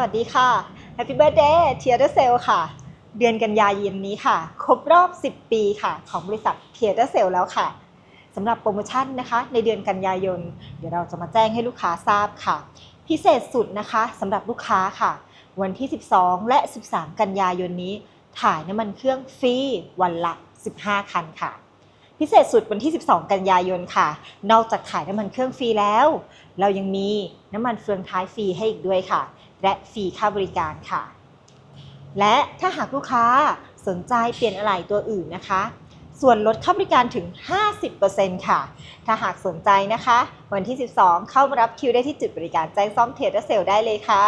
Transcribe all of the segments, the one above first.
วัสดีค่ะ Happy Birthday เทียร์เซลค่ะ เดือนกันยายนนี้ค่ะ ครบรอบ 10 ปีค่ะ ของบริษัทเทียร์เซลแล้วค่ะสำหรับโปรโมชั่นนะคะ ในเดือนกันยายน เดี๋ยวเราจะมาแจ้งให้ลูกค้าทราบค่ะ พิเศษสุดนะคะสำหรับลูกค้าค่ะ วันที่ 12 และ 13 กันยายนนี้ ถ่ายน้ำมันเครื่องฟรีวันละ 15 คันค่ะ พิเศษสุดวันที่ 12 กันยายนค่ะ นอกจากขายน้ำมันเครื่องฟรีแล้ว เรายังมีน้ำมันเฟืองท้ายฟรีให้อีกด้วยค่ะ และฟรีค่าบริการค่ะ และถ้าหากลูกค้าสนใจเปลี่ยนอะไหล่ตัวอื่นนะคะ ส่วนลดค่าบริการถึง 50%ค่ะ ถ้าหากสนใจนะคะ วันที่ 12 เข้ามารับคิวได้ที่จุดบริการแจ้งซ่อมเทรดเซลได้เลยค่ะ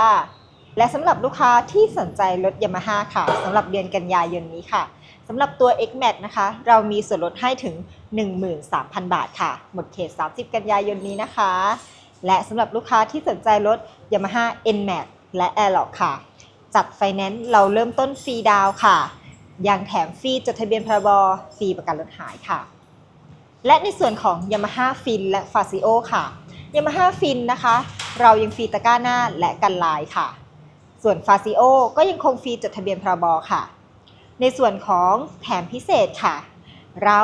และสำหรับลูกค้าที่สนใจรถยามาฮ่าค่ะสำหรับเดือนกันยายนนี้ค่ะสำหรับตัว X-Max นะคะ เรามีส่วนลดให้ถึง 13,000 บาทค่ะ หมดเขต 30 กันยายนนี้นะคะ และสำหรับลูกค้าที่สนใจรถ Yamaha N-Max และ Airlock ค่ะ จัดไฟแนนซ์เราเริ่มต้นฟรีดาวค่ะ ยังแถมฟรีจดทะเบียนพรบฟรีประกันรถหายค่ะ และในส่วนของ Yamaha Fin และ f a s i o ค่ะ Yamaha Fin นะคะ เรายังฟรีตะกร้าหน้าและกันลายค่ะ ส่วน f a s i o ก็ยังคงฟรีจดทะเบียนพรบค่ะ ในส่วนของแถมพิเศษค่ะ เรา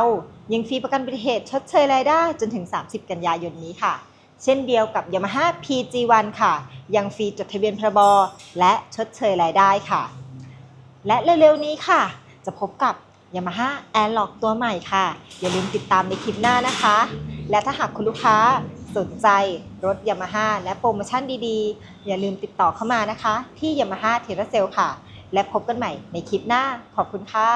ยังฟรีประกันอุบัติเหตุชดเชยรายได้จนถึง 30 กันยายนนี้ค่ะ เช่นเดียวกับ Yamaha PG1 ค่ะ ยังฟรีจดทะเบียนพรบและชดเชยรายได้ค่ะ และเร็วๆนี้ค่ะ จะพบกับ Yamaha Airlock ตัวใหม่ค่ะ อย่าลืมติดตามในคลิปหน้านะคะ และถ้าหากคุณลูกค้า สนใจรถยามาฮ่าและโปรโมชั่นดีๆ อย่าลืมติดต่อเข้ามานะคะ ที่ Yamaha t e r a s e l ค่ะ และพบกันใหม่ในคลิปหน้า ขอบคุณค่ะ